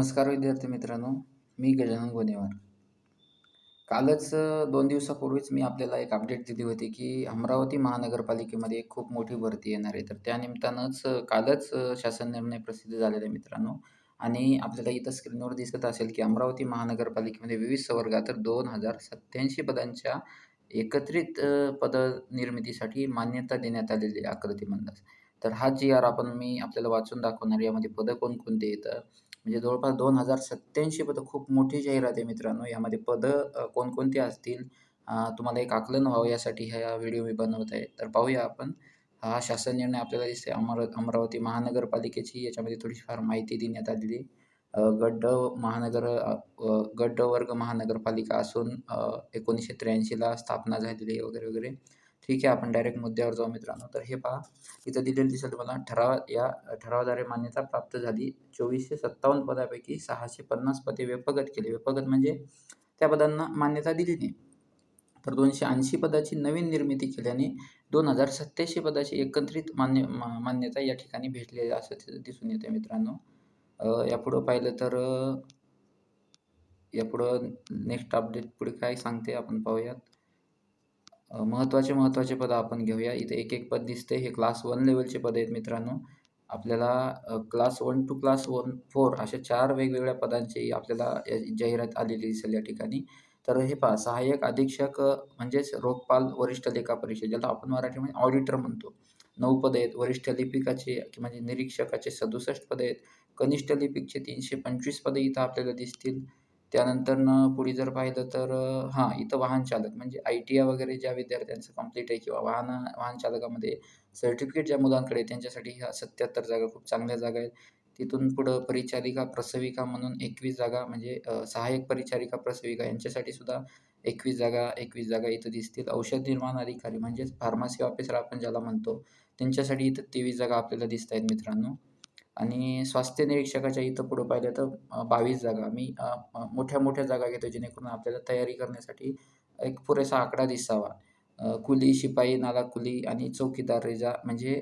नमस्कार विद्यार्थी मित्रांनो मी गजानन गोनेवार. कालच दोन दिवसापूर्वीच मी आपल्याला एक अपडेट दिली होती की अमरावती महानगरपालिकेमध्ये एक खूप मोठी भरती येणार आहे. तर त्यानिमित्तानंच कालच शासन निर्णय प्रसिद्ध झालेला आहे मित्रांनो. आणि आपल्याला इथं स्क्रीनवर दिसत असेल की अमरावती महानगरपालिकेमध्ये विविध संवर्गात दोन हजार सत्याऐंशी पदांच्या एकत्रित पद निर्मितीसाठी मान्यता देण्यात आलेली आहे आकृतीमंदास तर हा जी आर आपण मी आपल्याला वाचून दाखवणार यामध्ये पदं कोणकोणते येतं म्हणजे जवळपास दोन हजार सत्याऐंशी पदं खूप मोठी जाहिरात आहे मित्रांनो. यामध्ये पदं कोणकोणती असतील तुम्हाला एक आकलन व्हावं यासाठी हा व्हिडिओ मी बनवत आहे. तर पाहूया आपण. हा शासन निर्णय आपल्याला दिसते अमर अमरावती महानगरपालिकेची. याच्यामध्ये थोडीफार माहिती देण्यात आलेली गड्ड महानगर गड्ड वर्ग महानगरपालिका असून एकोणीसशे त्र्याऐंशीला स्थापना झालेली आहे वगैरे वगैरे. ठीक आहे आपण डायरेक्ट मुद्द्यावर जाऊ मित्रांनो. तर हे पहा इथं दिलेलं दिसेल तुम्हाला ठराव या ठरावाद्वारे मान्यता प्राप्त झाली. चोवीसशे सत्तावन्न पदापैकी सहाशे पन्नास पदे व्यपगत केली. व्यपगत म्हणजे त्या पदांना मान्यता दिली नाही. तर दोनशे ऐंशी पदाची नवीन निर्मिती केल्याने दोन हजार सत्याऐंशी पदाची एकत्रित मान्य मा मान्यता या ठिकाणी भेटली असं तिथं दिसून येते मित्रांनो. यापुढं पाहिलं तर यापुढं नेक्स्ट अपडेट पुढे काय सांगते आपण पाहूयात. महत्त्वाचे महत्त्वाचे पदं आपण घेऊया. इथे एक एक पद दिसते हे क्लास वन लेवलचे पद आहेत मित्रांनो. आपल्याला class one two class one four अशा चार वेगवेगळ्या पदांची आपल्याला जाहिरात आलेली दिसेल या ठिकाणी. तर हे पहा सहाय्यक अधीक्षक म्हणजेच रोखपाल वरिष्ठ लेखा परीक्षक ज्याला आपण मराठीमध्ये ऑडिटर म्हणतो. नऊ पदं आहेत. वरिष्ठ लिपिकाचे म्हणजे निरीक्षकाचे सदुसष्ट पदं आहेत. कनिष्ठ लिपिकचे तीनशे पंचवीस पदं इथं आपल्याला दिसतील. त्यानंतरनं पुढे जर पाहिलं तर हां इथं वाहन चालक म्हणजे आय टी आय वगैरे ज्या विद्यार्थ्यांचं कंप्लीट आहे किंवा वाहन वाहन चालकामध्ये सर्टिफिकेट ज्या मुलांकडे आहे त्यांच्यासाठी ह्या सत्याहत्तर जागा खूप चांगल्या जागा आहेत. तिथून पुढं परिचारिका प्रसविका म्हणून एकवीस जागा म्हणजे सहाय्यक परिचारिका प्रसविका यांच्यासाठी सुद्धा एकवीस जागा एकवीस जागा इथं दिसतील. औषध निर्माण अधिकारी म्हणजेच फार्मसी ऑफिसर आपण ज्याला म्हणतो त्यांच्यासाठी इथं तेवीस जागा आपल्याला दिसत आहेत मित्रांनो. आणि स्वास्थ्य निरीक्षकाच्या इथं पुढं पाहिलं तर बावीस जागा. मी मोठ्या मोठ्या जागा घेतो जेणेकरून आपल्याला तयारी करण्यासाठी एक पुरेसा आकडा दिसावा. कुली शिपाई नाला कुली आणि चौकीदार रेजा म्हणजे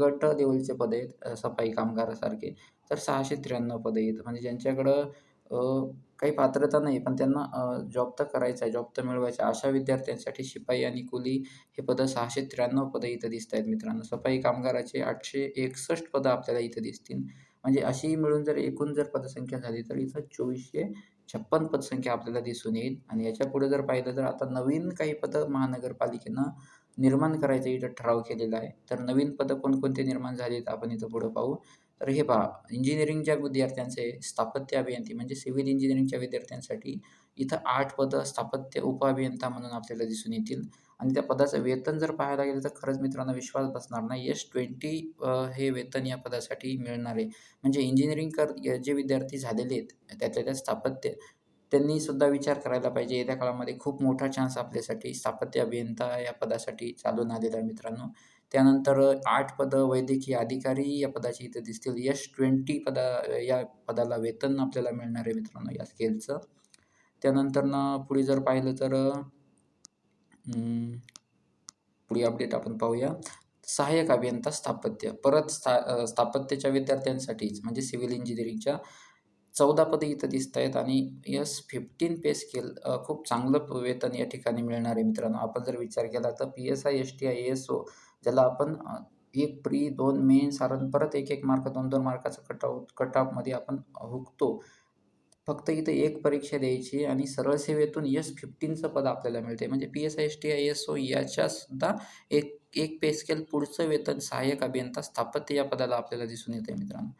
गट लेवलचे पद आहेत सफाई कामगारासारखे. तर सहाशे त्र्याण्णव पदं आहेत. म्हणजे ज्यांच्याकडं काही पात्रता नाही पण त्यांना जॉब तर करायचा आहे जॉब तर मिळवायचा आहे. अशा विद्यार्थ्यांसाठी शिपाई आणि कुली हे पदं सहाशे त्र्याण्णव पदं इथं दिसत आहेत मित्रांनो. सफाई कामगाराचे आठशे एकसष्ट पदं आपल्याला इथं दिसतील. म्हणजे अशी मिळून जर एकूण जर पदसंख्या झाली तर इथं चोवीसशे छप्पन पदसंख्या आपल्याला दिसून येईल. आणि याच्यापुढे जर पाहिलं तर आता नवीन काही पदं महानगरपालिकेनं निर्माण करायचा इथं ठराव केलेला आहे. तर नवीन पदं कोणकोणते निर्माण झालेत आपण इथं पुढं पाहू. तर हे पहा इंजिनिअरिंगच्या विद्यार्थ्यांचे स्थापत्य अभियंती म्हणजे सिव्हिल इंजिनिअरिंगच्या विद्यार्थ्यांसाठी इथं आठ पदं स्थापत्य उपअभियंता म्हणून आपल्याला दिसून येतील. आणि त्या पदाचं वेतन जर पाहायला गेलं तर खरंच मित्रांनो विश्वास बसणार नाही. यश ट्वेंटी हे वेतन या पदासाठी मिळणार आहे. म्हणजे इंजिनिअरिंग कर जे विद्यार्थी झालेले आहेत त्यातल्या त्या स्थापत्य त्यांनी सुद्धा विचार करायला पाहिजे. येत्या काळामध्ये खूप मोठा चान्स आपल्यासाठी स्थापत्य अभियंता या पदासाठी चालून आलेला आहे मित्रांनो. त्यानंतर आठ पदं वैद्यकीय अधिकारी या पदाची इथे दिसतील. यश ट्वेंटी पदा या पदाला वेतन आपल्याला मिळणार आहे मित्रांनो या स्केलचं त्यानंतरनं पुढे जर पाहिलं तर पुढे अपडेट आपण पाहूया. सहाय्यक अभियंता स्थापत्य. परत स्था स्थापत्याच्या विद्यार्थ्यांसाठीच म्हणजे सिव्हिल इंजिनिअरिंगच्या चौदा पदे इथं दिसत आहेत आणि यस फिफ्टीन पे स्केल खूप चांगलं वेतन या ठिकाणी मिळणार आहे मित्रांनो. आपण जर विचार केला तर P S I S T I S O ज्याला आपण एक प्री दोन मेन सारण परत एक एक मार्क दोन दोन मार्काचं कट आउट कट आपण हुकतो. फक्त इथं एक परीक्षा द्यायची आणि सरळ सेवेतून यस फिफ्टीनचं पद आपल्याला मिळते म्हणजे P S I S T I S O याच्यासुद्धा एक एक पे स्केल पुढचं वेतन सहाय्यक अभियंता स्थापत्य या पदाला आपल्याला दिसून येते मित्रांनो.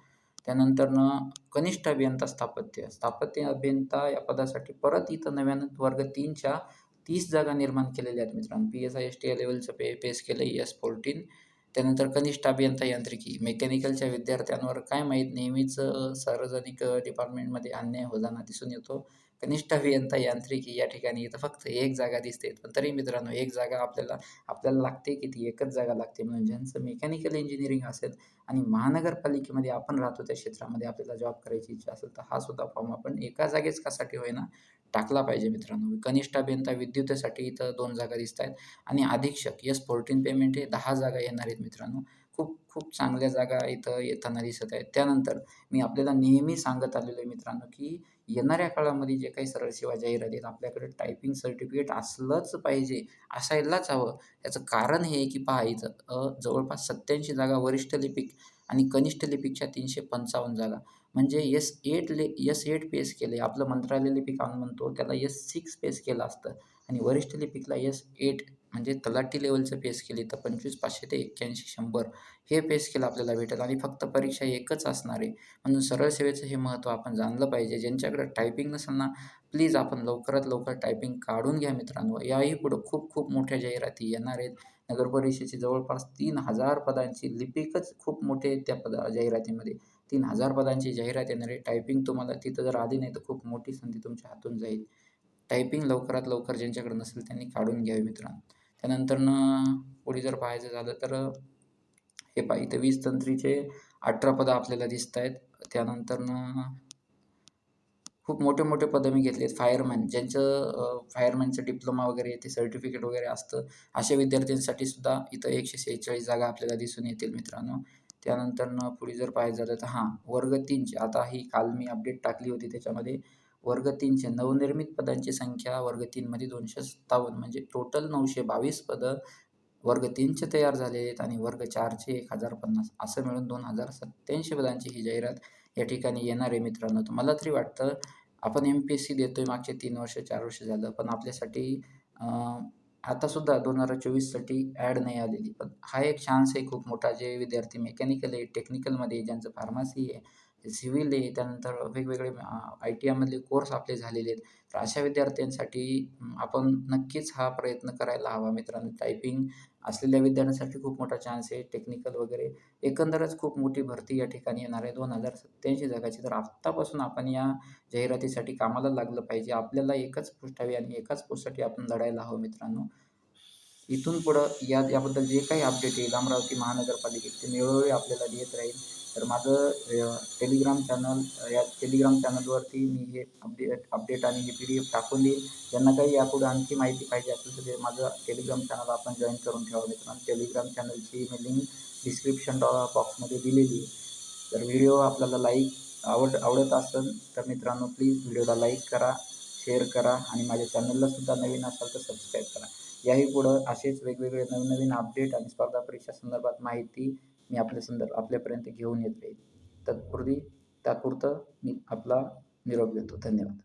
त्यानंतरनं कनिष्ठ अभियंता स्थापत्य. स्थापत्य अभियंता या पदासाठी परत इथं नव्यानं वर्ग तीनच्या तीस जागा निर्माण केलेल्या आहेत मित्रांनो. P S I S T या लेवलचं पे पेस केलं एस फोर्टीन त्यानंतर कनिष्ठ अभियंता यांत्रिकी. मेकॅनिकलच्या विद्यार्थ्यांवर काय माहीत नेहमीच सार्वजनिक डिपार्टमेंटमध्ये अन्याय होताना दिसून येतो. कनिष्ठ अभियंता यांत्रिकी या ठिकाणी इथं फक्त एक जागा दिसते. पण तरी मित्रांनो एक जागा आपल्याला आपल्याला लागते किती एकच जागा लागते. म्हणून ज्यांचं मेकॅनिकल इंजिनिअरिंग असेल आणि महानगरपालिकेमध्ये आपण राहतो त्या क्षेत्रामध्ये आपल्याला जॉब करायची इच्छा असेल तर हा सुद्धा फॉर्म आपण एका जागेच कसाठी होईना टाकला पाहिजे मित्रांनो. कनिष्ठ अभियंता विद्युतसाठी इथं दोन जागा दिसत आहेत आणि अधीक्षक यस फोर्टीन पेमेंट हे दहा जागा येणार आहेत मित्रांनो. खूप खूप चांगल्या जागा इथं येताना दिसत आहेत. त्यानंतर मी आपल्याला नेहमी सांगत आलेलो आहे मित्रांनो की येणाऱ्या काळामध्ये जे काही सरळ सेवा जाहिरात आहेत आपल्याकडे टायपिंग सर्टिफिकेट असलंच पाहिजे असायलाच हवं. याचं कारण हे आहे की पहा इथं जवळपास सत्याऐंशी जागा वरिष्ठ लिपिक आणि कनिष्ठ लिपिकच्या तीनशे पंचावन्न जागा. म्हणजे एस एट ले एस एट पेस केले. आपलं मंत्रालय लिपिक आपण म्हणतो त्याला एस सिक्स पेस केलं असतं. आणि वरिष्ठ लिपिकला एस एट म्हणजे तलाठी लेवलचं पेस केली तर पंचवीस पाचशे ते एक्क्याऐंशी शंभर हे पेस केलं आपल्याला भेटेल. आणि फक्त परीक्षा एकच असणार आहे. म्हणून सरळ सेवेचं हे महत्त्व आपण जाणलं पाहिजे. ज्यांच्याकडे टायपिंग नसेल ना प्लीज आपण लवकरात लवकर टायपिंग काढून घ्या मित्रांनो. याही पुढं खूप खूप मोठ्या जाहिराती येणार आहेत. नगर परिषदेची जवळपास तीन हजार पदांची लिपिकच खूप मोठे आहेत त्या पदा जाहिरातीमध्ये. तीन हजार पदांची जाहिरात येणार आहे. टायपिंग तुम्हाला तिथं जर आली नाही तर खूप मोठी संधी तुमच्या हातून जाईल. टायपिंग लवकरात लवकर ज्यांच्याकडे नसेल त्यांनी काढून घ्यावी मित्रांनो. त्यानंतरनं पुढे जर पाहायचं झालं तर हे पहा इथं वीस तंत्रीचे अठरा पदं आपल्याला दिसत आहेत. त्यानंतरनं खूप मोठे मोठे पदं मी घेतले आहेत फायरमॅन ज्यांचं फायरमॅनचं डिप्लोमा वगैरे ते सर्टिफिकेट वगैरे असतं अशा विद्यार्थ्यांसाठी सुद्धा इथं एकशे सेहेचाळीस जागा आपल्याला दिसून येतील मित्रांनो. त्यानंतरनं पुढे जर पाहायचं झालं तर हां वर्ग तीनचे. आता ही काल मी अपडेट टाकली होती त्याच्यामध्ये. वर्ग तीनशे नवनिर्मित पदांची संख्या वर्ग तीनमध्ये दोनशे सत्तावन्न म्हणजे टोटल नऊशे बावीस पदं वर्ग तीनचे तयार झाले आहेत आणि वर्ग चारचे एक हजार पन्नास. असं मिळून दोन हजार सत्त्याऐंशी पदांची ही जाहिरात या ठिकाणी येणार आहे मित्रांनो. तर मला तरी वाटतं आपण एम पी एस सी देतो आहे मागचे तीन वर्ष चार वर्ष झालं पण आपल्यासाठी आतासुद्धा दोन हजार चोवीससाठी ॲड नाही आलेली. पण हा एक चान्स आहे खूप मोठा. जे विद्यार्थी मेकॅनिकल आहे टेक्निकलमध्ये ज्यांचं फार्मसी आहे सिव्हिल आहे त्यानंतर वेगवेगळे आय टी आयमधले कोर्स आपले झालेले आहेत. तर अशा विद्यार्थ्यांसाठी आपण नक्कीच हा प्रयत्न करायला हवा मित्रांनो. टायपिंग असलेल्या विद्यार्थ्यांसाठी खूप मोठा चान्स आहे. टेक्निकल वगैरे एकंदरच खूप मोठी भरती या ठिकाणी येणार आहे. दोन हजार सत्त्याऐंशी जगाची. तर आत्तापासून आपण या जाहिरातीसाठी कामाला लागलं पाहिजे. आपल्याला एकच पोस्ट हवी आणि एकाच पोस्टसाठी आपण लढायला हवं मित्रांनो. इथून पुढं या याबद्दल जे काही अपडेट येईल अमरावती महानगरपालिकेत ते वेळोवेळी आपल्याला देत राहील. तर माझं टेलिग्राम चॅनल या टेलिग्राम चॅनलवरती मी हे अपडेट अपडेट आणि हे पी डी एफ टाकून देईल ज्यांना काही यापुढे आणखी माहिती पाहिजे असेल तर ते माझं टेलिग्राम चॅनल आपण जॉईन करून ठेवा मित्रांनो टेलिग्राम चॅनलची मी लिंक डिस्क्रिप्शन बॉक्समध्ये दिलेली आहे. तर व्हिडिओ आपल्याला लाईक आवड आवडत असेल तर मित्रांनो प्लीज व्हिडिओला लाईक करा शेअर करा आणि माझ्या चॅनलला सुद्धा नवीन असाल तर सबस्क्राईब करा. याही पुढं असेच वेगवेगळे नवनवीन अपडेट आणि स्पर्धा परीक्षा संदर्भात माहिती मी आपल्या संदर्भ आपल्यापर्यंत घेऊन येत राहील तत्पूर्वी तात्पुरतं मी आपला निरोप घेतो. धन्यवाद.